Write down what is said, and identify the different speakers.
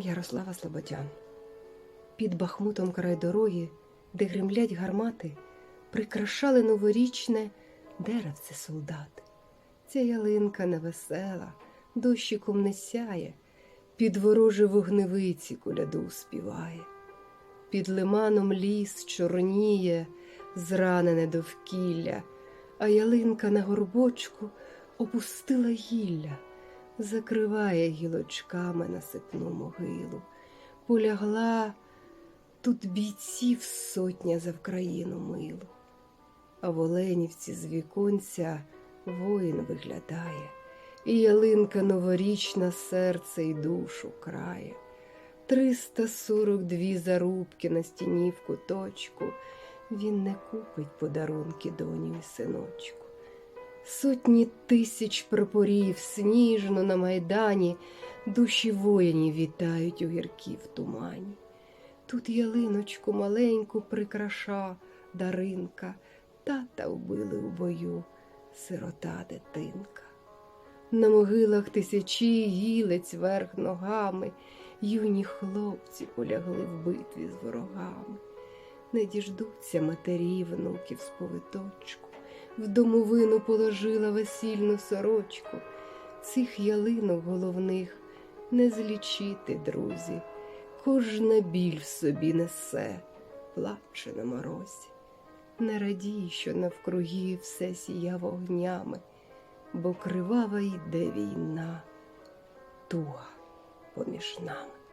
Speaker 1: Ярослава Слободян. Під бахмутом край дороги, де гремлять гармати, прикрашали новорічне деревце солдати. Ця ялинка невесела, дощиком не сяє, під ворожі вогневиці куляду співає. Під лиманом ліс чорніє, зранене довкілля, а ялинка на горбочку опустила гілля, закриває гілочками насипну могилу. Полягла тут бійців сотня за Вкраїну милу. А в Оленівці з віконця воїн виглядає, і ялинка новорічна серце й душу крає. Триста сорок дві зарубки на стіні в куточку. Він не купить подарунки доню й синочку. Сотні тисяч прапорів сніжно на майдані, душі воїнів вітають у гірків тумані. Тут ялиночку маленьку прикраша даринка, тата вбили у бою, сирота дитинка. На могилах тисячі гілець верх ногами, юні хлопці полягли в битві з ворогами. Не діждуться матері внуків з повиточку, в домовину положила весільну сорочку. Цих ялинок головних не злічити, друзі. Кожна біль в собі несе, плаче на морозі. Не радій, що навкруги все сія вогнями, бо кривава йде війна, туга поміж нами.